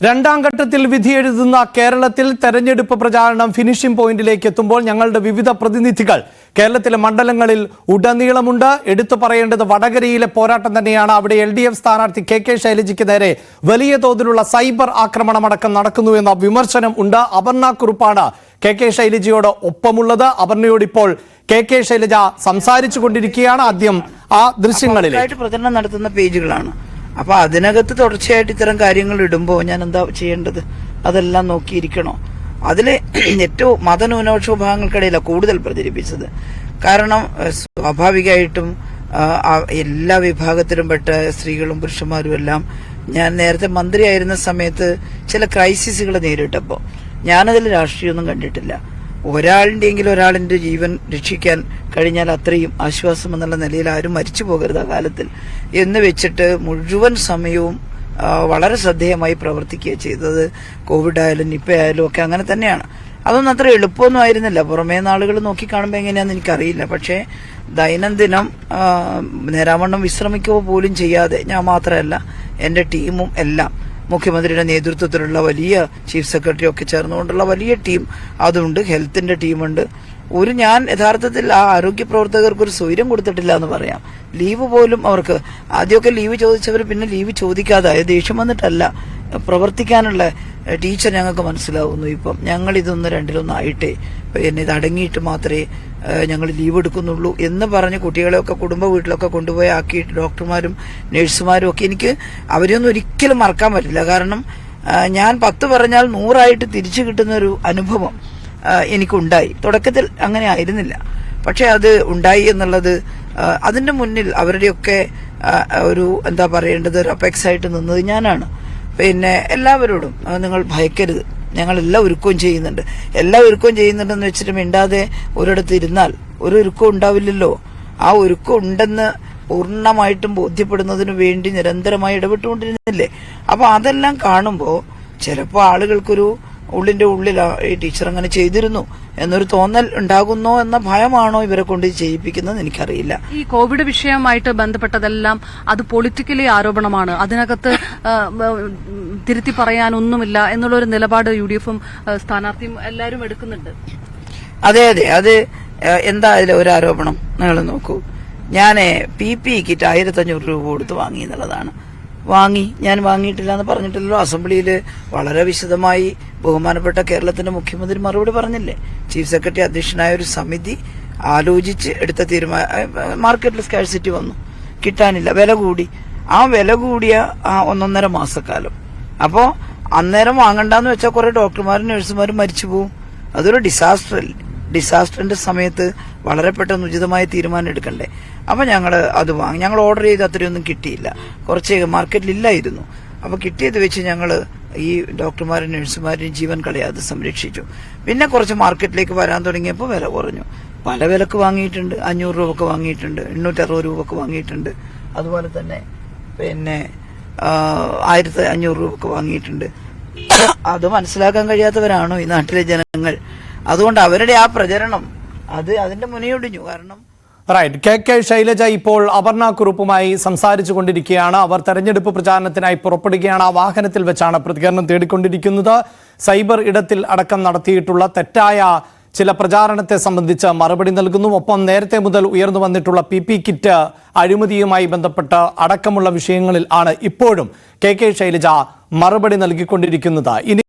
രണ്ടാം ഘട്ടത്തിൽ വിധിയെഴുതുന്ന കേരളത്തിൽ തെരഞ്ഞെടുപ്പ് പ്രചാരണം ഫിനിഷിംഗ് പോയിന്റിലേക്ക് എത്തുമ്പോൾ ഞങ്ങളുടെ വിവിധ പ്രതിനിധികൾ കേരളത്തിലെ മണ്ഡലങ്ങളിൽ ഉടനീളമുണ്ട്. എടുത്തു പറയേണ്ടത് വടകരയിലെ പോരാട്ടം തന്നെയാണ്. അവിടെ എൽ ഡി എഫ് സ്ഥാനാർത്ഥി കെ കെ ശൈലജയ്ക്ക് നേരെ വലിയ തോതിലുള്ള സൈബർ ആക്രമണമടക്കം നടക്കുന്നു എന്ന വിമർശനം ഉണ്ട്. അപർണ കുറുപ്പാണ് കെ കെ ശൈലജയോട് ഒപ്പമുള്ളത്. അപർണയോട് ഇപ്പോൾ കെ കെ ശൈലജ സംസാരിച്ചു കൊണ്ടിരിക്കുകയാണ്. ആദ്യം ആ ആയിട്ട് പ്രചരണം നടത്തുന്ന പേജുകളാണ്. അപ്പൊ അതിനകത്ത് തുടർച്ചയായിട്ട് ഇത്തരം കാര്യങ്ങൾ ഇടുമ്പോൾ ഞാൻ എന്താ ചെയ്യേണ്ടത്? അതെല്ലാം നോക്കിയിരിക്കണോ? അതിൽ ഏറ്റവും മതന്യൂനപക്ഷ വിഭാഗങ്ങൾക്കിടയിലാണ് കൂടുതൽ പ്രചരിപ്പിച്ചത്. കാരണം സ്വാഭാവികമായിട്ടും എല്ലാ വിഭാഗത്തിലും പെട്ട സ്ത്രീകളും പുരുഷന്മാരും എല്ലാം ഞാൻ നേരത്തെ മന്ത്രിയായിരുന്ന സമയത്ത് ചില ക്രൈസിസുകൾ നേരിട്ടപ്പോൾ ഞാനതിൽ രാഷ്ട്രീയമൊന്നും കണ്ടിട്ടില്ല. ഒരാളിന്റെയെങ്കിലും ഒരാളിന്റെ ജീവൻ രക്ഷിക്കാൻ കഴിഞ്ഞാൽ അത്രയും ആശ്വാസം എന്നുള്ള നിലയിൽ ആരും മരിച്ചു പോകരുത് ആ കാലത്തിൽ എന്ന് വെച്ചിട്ട് മുഴുവൻ സമയവും വളരെ ശ്രദ്ധേയമായി പ്രവർത്തിക്കുക ചെയ്തത്. കോവിഡ് ആയാലും നിപ്പ ആയാലും ഒക്കെ അങ്ങനെ തന്നെയാണ്. അതൊന്നും അത്ര എളുപ്പമൊന്നും ആയിരുന്നില്ല. പുറമേ നാളുകൾ നോക്കി കാണുമ്പോൾ എങ്ങനെയാണെന്ന് എനിക്കറിയില്ല. പക്ഷേ ദൈനംദിനം നേരാവണ്ണം വിശ്രമിക്കുക പോലും ചെയ്യാതെ ഞാൻ മാത്രമല്ല എന്റെ ടീമും എല്ലാം മുഖ്യമന്ത്രിയുടെ നേതൃത്വത്തിലുള്ള വലിയ ചീഫ് സെക്രട്ടറി ഒക്കെ ചേർന്നുകൊണ്ടുള്ള വലിയ ടീം അതുണ്ട് ഹെൽത്തിന്റെ ടീമുണ്ട്. ഒരു ഞാൻ യഥാർത്ഥത്തിൽ ആ ആരോഗ്യ പ്രവർത്തകർക്ക് ഒരു സ്വൈര്യം കൊടുത്തിട്ടില്ല എന്ന് പറയാം. ലീവ് പോലും അവർക്ക് ആദ്യമൊക്കെ ലീവ് ചോദിച്ചവർ പിന്നെ ലീവ് ചോദിക്കാതായ ദേഷ്യം വന്നിട്ടല്ല. പ്രവർത്തിക്കാനുള്ള ടീച്ചർ ഞങ്ങൾക്ക് മനസ്സിലാവുന്നു ഇപ്പം. ഞങ്ങൾ ഇതൊന്ന് രണ്ടിലൊന്നായിട്ട് പിന്നെ ഇത് അടങ്ങിയിട്ട് മാത്രമേ ഞങ്ങൾ ലീവ് എടുക്കുന്നുള്ളൂ എന്ന് പറഞ്ഞ് കുട്ടികളെയൊക്കെ കുടുംബ വീട്ടിലൊക്കെ കൊണ്ടുപോയി ആക്കിയിട്ട് ഡോക്ടർമാരും നഴ്സുമാരും ഒക്കെ എനിക്ക് അവരെയൊന്നും ഒരിക്കലും മറക്കാൻ പറ്റില്ല. കാരണം ഞാൻ പത്ത് പറഞ്ഞാൽ നൂറായിട്ട് തിരിച്ചു കിട്ടുന്ന ഒരു അനുഭവം എനിക്കുണ്ടായി. തുടക്കത്തിൽ അങ്ങനെ ആയിരുന്നില്ല. പക്ഷെ അത് ഉണ്ടായി എന്നുള്ളത് അതിന്റെ മുന്നിൽ അവരുടെയൊക്കെ ഒരു എന്താ പറയേണ്ടത് ഒരു അപെക്സ് ആയിട്ട് നിന്നത് ഞാനാണ്. പിന്നെ എല്ലാവരോടും നിങ്ങൾ ഭയക്കരുത്. ഞങ്ങൾ എല്ലാ ഒരുക്കവും ചെയ്യുന്നുണ്ട്. എല്ലാ ഒരുക്കവും ചെയ്യുന്നുണ്ടെന്ന് വെച്ചിട്ട് മിണ്ടാതെ ഒരിടത്ത് ഇരുന്നാൽ ഒരു ഒരുക്കം ഉണ്ടാവില്ലല്ലോ. ആ ഒരുക്കം ഉണ്ടെന്ന് പൂർണമായിട്ടും ബോധ്യപ്പെടുന്നതിന് വേണ്ടി നിരന്തരമായി ഇടപെട്ടുകൊണ്ടിരുന്നില്ലേ? അപ്പൊ അതെല്ലാം കാണുമ്പോൾ ചിലപ്പോൾ ആളുകൾക്കൊരു ഉള്ളിന്റെ ഉള്ളിൽ ഈ ടീച്ചർ അങ്ങനെ ചെയ്തിരുന്നു എന്നൊരു തോന്നൽ ഉണ്ടാകുന്നോ എന്ന ഭയമാണോ ഇവരെ കൊണ്ട് ചെയ്യിപ്പിക്കുന്നത് എനിക്കറിയില്ല. ഈ കോവിഡ് വിഷയമായിട്ട് ബന്ധപ്പെട്ടതെല്ലാം അത് പൊളിറ്റിക്കലി ആരോപണമാണ്. അതിനകത്ത് തിരുത്തി പറയാനൊന്നുമില്ല എന്നുള്ള ഒരു നിലപാട് യു ഡി എഫും സ്ഥാനാർത്ഥിയും എല്ലാവരും എടുക്കുന്നുണ്ട്. അതെ അതെ. അത് എന്താ അതിൽ ഒരു ആരോപണം? നിങ്ങൾ നോക്കൂ. ഞാൻ പി പി കിറ്റ് ആയിരത്തി അഞ്ഞൂറ് രൂപ കൊടുത്ത് വാങ്ങി എന്നുള്ളതാണ്. വാങ്ങി ഞാൻ വാങ്ങിയിട്ടില്ല എന്ന് പറഞ്ഞിട്ടില്ലല്ലോ. അസംബ്ലിയിൽ വളരെ വിശദമായി ബഹുമാനപ്പെട്ട കേരളത്തിന്റെ മുഖ്യമന്ത്രി മറുപടി പറഞ്ഞില്ലേ? ചീഫ് സെക്രട്ടറി അധ്യക്ഷനായ ഒരു സമിതി ആലോചിച്ച് എടുത്ത തീരുമാനം മാർക്കറ്റിൽ സ്കാഴ്സിറ്റി വന്നു. കിട്ടാനില്ല. വില കൂടി. ആ വില കൂടിയ ആ ഒന്നൊന്നര മാസക്കാലം. അപ്പോ അന്നേരം വാങ്ങണ്ടെന്ന് വെച്ചാൽ കുറെ ഡോക്ടർമാരും നഴ്സുമാരും മരിച്ചു പോവും. അതൊരു ഡിസാസ്റ്റർ അല്ലേ? ഡിസാസ്റ്ററിന്റെ സമയത്ത് വളരെ പെട്ടെന്ന് ഉചിതമായ തീരുമാനം എടുക്കണ്ടേ? അപ്പൊ ഞങ്ങൾ അത് വാങ്ങി. ഞങ്ങൾ ഓർഡർ ചെയ്ത് അത്രയൊന്നും കിട്ടിയില്ല. കുറച്ച് മാർക്കറ്റിൽ ഇല്ലായിരുന്നു. അപ്പൊ കിട്ടിയത് വെച്ച് ഞങ്ങൾ ഈ ഡോക്ടർമാരും നഴ്സുമാരും ജീവൻ കളയാതെ സംരക്ഷിച്ചു. പിന്നെ കുറച്ച് മാർക്കറ്റിലേക്ക് വരാൻ തുടങ്ങിയപ്പോൾ വില കുറഞ്ഞു. പല വിലക്ക് വാങ്ങിയിട്ടുണ്ട്. അഞ്ഞൂറ് രൂപക്ക് വാങ്ങിയിട്ടുണ്ട്. എണ്ണൂറ്ററുപത് രൂപക്ക് വാങ്ങിയിട്ടുണ്ട്. അതുപോലെ തന്നെ പിന്നെ ആയിരത്തി അഞ്ഞൂറ് രൂപക്ക് വാങ്ങിയിട്ടുണ്ട്. അത് മനസ്സിലാക്കാൻ കഴിയാത്തവരാണോ ഈ നാട്ടിലെ ജനങ്ങൾ? അതുകൊണ്ട് അവരുടെ ആ പ്രചരണം അത് അതിന്റെ മുനയൊടിഞ്ഞു. കാരണം റൈറ്റ് കെ കെ ശൈലജ ഇപ്പോൾ അപർണ കുറുപ്പുമായി സംസാരിച്ചു കൊണ്ടിരിക്കുകയാണ് അവർ തെരഞ്ഞെടുപ്പ് പ്രചാരണത്തിനായി പുറപ്പെടുകയാണ്. ആ വാഹനത്തിൽ വെച്ചാണ് പ്രതികരണം തേടിക്കൊണ്ടിരിക്കുന്നത്. സൈബർ ഇടത്തിൽ അടക്കം നടത്തിയിട്ടുള്ള തെറ്റായ ചില പ്രചാരണത്തെ സംബന്ധിച്ച് മറുപടി നൽകുന്നു. ഒപ്പം നേരത്തെ മുതൽ ഉയർന്നു വന്നിട്ടുള്ള പി പി കിറ്റ് അഴിമതിയുമായി ബന്ധപ്പെട്ട് അടക്കമുള്ള വിഷയങ്ങളിൽ ആണ് ഇപ്പോഴും കെ കെ ശൈലജ മറുപടി നൽകിക്കൊണ്ടിരിക്കുന്നത്. ഇനി